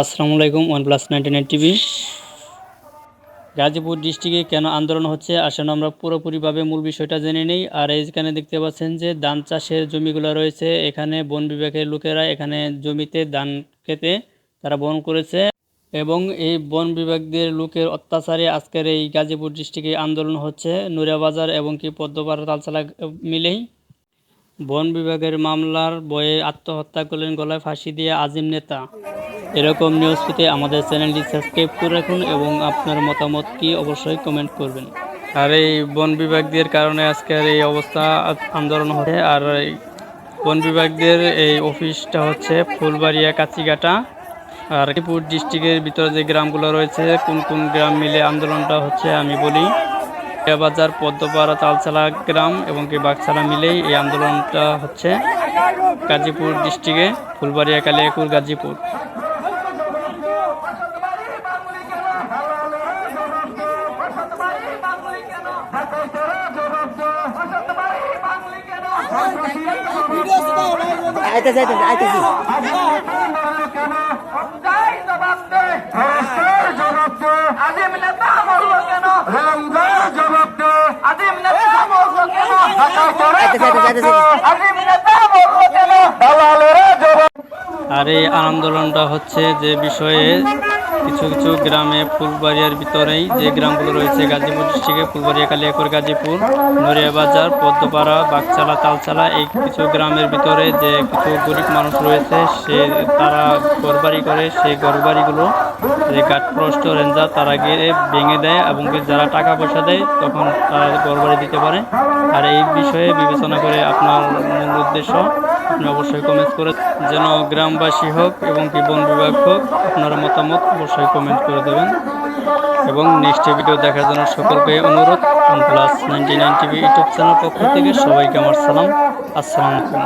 আসসালামু আলাইকুম one plus nine TV. Gazipur ডিস্ট্রিক্টে কেন আন্দোলন হচ্ছে, আসলে আমরা পুরোপুরিভাবে মূল বিষয়টা জেনে নেই। আর এইখানে দেখতে পাচ্ছেন যে, ধান চাষের জমিগুলো রয়েছে, এখানে বন বিভাগের লোকেরা এখানে জমিতে ধান খেতে, তারা বন করেছে। এবং এই বন বিভাগদের লোকের অত্যাচারে আজকের এই গাজীপুর ডিস্ট্রিক্টে আন্দোলন হচ্ছে। নুরিয়াবাজার এবং কি পদ্মপাড়া তালচালা মিলেই বন বিভাগের মামলার বয়ে আত্মহত্যা করলেন গলায় ফাঁসি দিয়ে আজিম নেতা। এরকম নিউজ পেতে আমাদের চ্যানেলটি সাবস্ক্রাইব করে রাখুন এবং আপনার মতামত কি অবশ্যই কমেন্ট করবেন। আর এই বন বিভাগদের কারণে আজকের এই অবস্থা আন্দোলন হচ্ছে। আর বন বিভাগদের এই অফিসটা হচ্ছে ফুলবাড়িয়া কাচিঘাটা আর ডিস্ট্রিক্টের ভিতরে যে গ্রামগুলো রয়েছে, কোন কোন গ্রাম মিলে আন্দোলনটা হচ্ছে আমি বলি। বাজার পদ্মপাড়া তালচালা গ্রাম এবং কি বাগছালা মিলেই এই আন্দোলনটা হচ্ছে। গাজীপুর ডিস্ট্রিক্টে, ফুলবাড়িয়া কালিয়াকুর গাজীপুর। আইতেছে আইতেছে আইতেছে। আর এই আন্দোলনটা হচ্ছে যে বিষয়ে কিছু কিছু গ্রামে ফুলবাড়িয়ার ভিতরেই যে গ্রামগুলো রয়েছে, গাজীপুর ডিস্ট্রিক্টে ফুলবাড়িয়া, কালিয়াকুর, গাজীপুর নড়িয়া বাজার পদ্মপাড়া বাগচালা তালচালা এই কিছু গ্রামের ভিতরে যে কিছু গরিব মানুষ রয়েছে, সে তারা ঘরবাড়ি করে, সেই ঘরবাড়িগুলো যে গাঠপ্রষ্ট রেঞ্জার তারা গিয়ে ভেঙে দেয় এবং যারা টাকা পয়সা দেয়, তখন তারা ঘরবাড়ি দিতে পারে। আর এই বিষয়ে বিবেচনা করে আপনার মূল উদ্দেশ্য আপনি অবশ্যই কমেন্ট করে যেন গ্রামবাসী হোক এবং কি বন বিভাগ হোক, আপনার মতামত অবশ্যই কমেন্ট করে দেবেন। এবং নেক্সট ভিডিও দেখার জন্য সকলকে অনুরোধ plus ninety nine TV YouTube channel পক্ষ থেকে সবাইকে আমার সালাম। আসসালামু আলাইকুম।